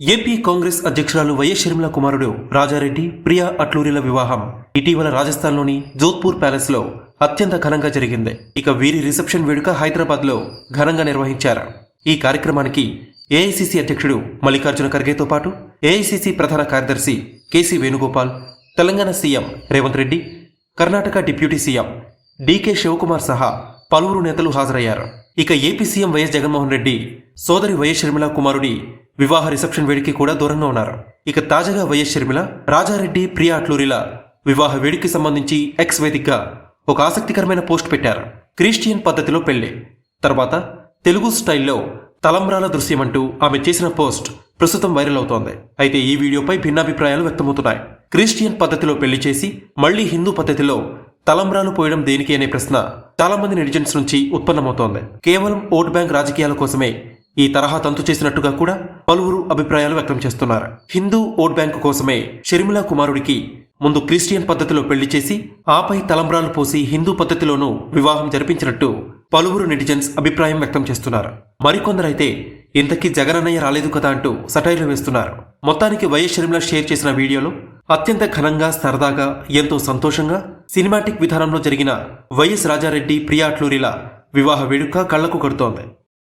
AP Congress అధ్యక్షురాలు YS Sharmila కుమారుడు రాజారెడ్డి ప్రియా అట్లూరిల వివాహం. ఇటీవల రాజస్థాన్లోని జోధ్పూర్ ప్యాలెస్లో అత్యంత ఘనంగా జరిగింది. ఇక వీరి రిసెప్షన్ వేడుక హైదరాబాద్లో ఘనంగా నిర్వహించారు. ఈ కార్యక్రమానికి ఏఐసిసి అధ్యక్షుడు మల్లికార్జున ఖర్గేతో పాటు ఏఐసిసి ప్రధాన కార్యదర్శి KC Venugopal Telangana CM Revanth Reddy Karnataka deputy CM DK Shivakumar సహా పలువురు నేతలు హాజరయ్యారు. ఇక ఏపీ సీఎం వైఎస్ జగన్మోహన్ రెడ్డి సోదరి వైఎస్ షర్మిల కుమారుడి వివాహ రిసెప్షన్ వేడికి కూడా దూరంగా ఉన్నారు. ఇక తాజాగా వైఎస్ షర్మిల రాజారెడ్డి ప్రియా అట్లూరిల వివాహ వేడికి సంబంధించి ఎక్స్ వేదికగా ఒక ఆసక్తికరమైన పోస్ట్ పెట్టారు. క్రిస్టియన్ పద్ధతిలో పెళ్ళి. తర్వాత తెలుగు స్టైల్లో తలంబ్రాల దృశ్యమంటూ ఆమె చేసిన పోస్ట్ ప్రస్తుతం వైరల్ అవుతోంది. అయితే ఈ వీడియోపై భిన్నాభిప్రాయాలు వ్యక్తమవుతున్నాయి. క్రిస్టియన్ పద్ధతిలో పెళ్ళి చేసి మళ్ళీ హిందూ పద్ధతిలో తలంబ్రాలు పోయడం దేనికి అనే ప్రశ్న చాలా మంది నెటిజన్స్ నుంచి ఉత్పన్నమవుతోంది. కేవలం ఓట్ బ్యాంక్ రాజకీయాల కోసమే ఈ తరహా తంతు చేసినట్టుగా కూడా పలువురు అభిప్రాయాలు వ్యక్తం చేస్తున్నారు. హిందూ ఓట్ బ్యాంకు కోసమే షర్మిలా కుమారుడికి ముందు క్రిస్టియన్ పద్ధతిలో పెళ్ళి చేసి ఆపై తలంబ్రాలు పోసి హిందూ పద్ధతిలోనూ వివాహం జరిపించినట్టు పలువురు నెటిజన్స్ అభిప్రాయం వ్యక్తం చేస్తున్నారు. మరికొందరైతే ఇంతకీ జగనన్నయ్య రాలేదు కదా అంటూ సటైర్లు వేస్తున్నారు. మొత్తానికి వైఎస్ షర్మిల షేర్ చేసిన వీడియోలో అత్యంత ఘనంగా సరదాగా ఎంతో సంతోషంగా సినిమాటిక్ విధానంలో జరిగిన వైఎస్ రాజారెడ్డి ప్రియా అట్లూరిల వివాహ వేడుక కళ్ళకు కడుతోంది.